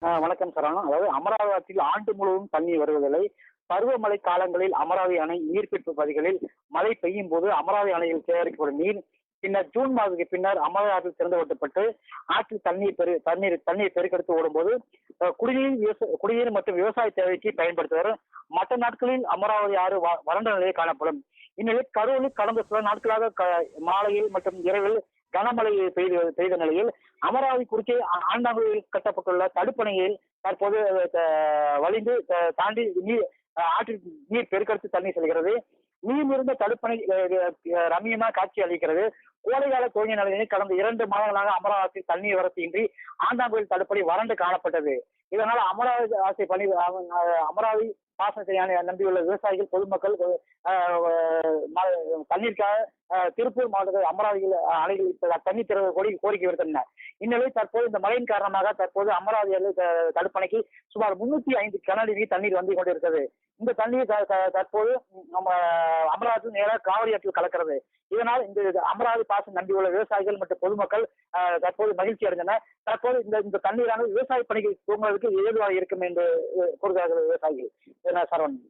வணக்கம் சரவணன் அதாவது அமராவதி ஆற்றில் ஆண்டு முழுவதும் தண்ணீர் வருவதில்லை. பருவமழை காலங்களில் அமராவதி அணை நீர்பிடிப்பு பகுதிகளில் மழை பெய்யும் போது அமராவதி அணையில் சேகரிக்கப்படும் நீர் பின்னர் ஜூன் மாதத்துக்கு பின்னர் அமராவதி ஆற்றில் திறந்து விட்டப்பட்டு ஆற்றில் தண்ணீர் பெரு தண்ணீர் தண்ணீர் பெருக்கெடுத்து ஓடும்போது குடிநீர் விவசா- குடிநீர் மற்றும் விவசாய தேவைக்கு பயன்படுத்துவர். மற்ற நாட்களில் அமராவதி ஆறு வ- வறண்ட நிலையில் காணப்படும். இந்நிலையில் கரூரில் கடந்த சில நாட்களாக க- மாலையில் மற்றும் இரவில் கனமழை பெய்து பெய்த நிலையில் அமராவதி குறுக்கே ஆண்டாங்குழியில் கட்டப்பட்டுள்ள தடுப்பணையில் தற்போது வழிந்து தாண்டி நீர் ஆற்றில் நீர் பெருக்கெடுத்து தண்ணீர் செல்கிறது. நீர் இருந்த தடுப்பணை ரம்யமா காட்சி அளிக்கிறது. கோடைகால தோங்கிய நிலையில் கடந்த இரண்டு மாதங்களாக அமராவதி தண்ணீர் வரத்து இன்றி தடுப்பணி தடுப்பணை வறண்டு காணப்பட்டது. இதனால் அமராவதி ஆசை பணி அமராவதி பாசனத்தை நம்பியுள்ள விவசாயிகள் பொதுமக்கள் தண்ணீருக்காக திருப்பூர் மாவட்டத்தில் அமராவதியில் அணைகள் தண்ணி தண்ணீர் திறவு கோரி கோரிக்கை விடுத்தனர் இந்நிலையில் தற்போது இந்த மழையின் காரணமாக தற்போது அமராவதி அல்லது தடுப்பணைக்கு சுமார் முன்னூத்தி ஐந்து கனஅடி நீர் தண்ணீர் வந்து கொண்டிருக்கிறது. இந்த தண்ணீர் தற்போது நம்ம அமராவதி நேராக காவிரி ஆற்றில் கலக்கிறது. இதனால் இந்த அமராவதி பாசம் நம்பியுள்ள விவசாயிகள் மற்றும் பொதுமக்கள் அஹ், தற்போது மகிழ்ச்சி அடைந்தனர். தற்போது இந்த இந்த தண்ணீரானது விவசாய பணிகள் தூங்குவதற்கு ஏதுவாக இருக்கும் என்று கூறுகிறார்கள் விவசாயிகள். சரவணன்.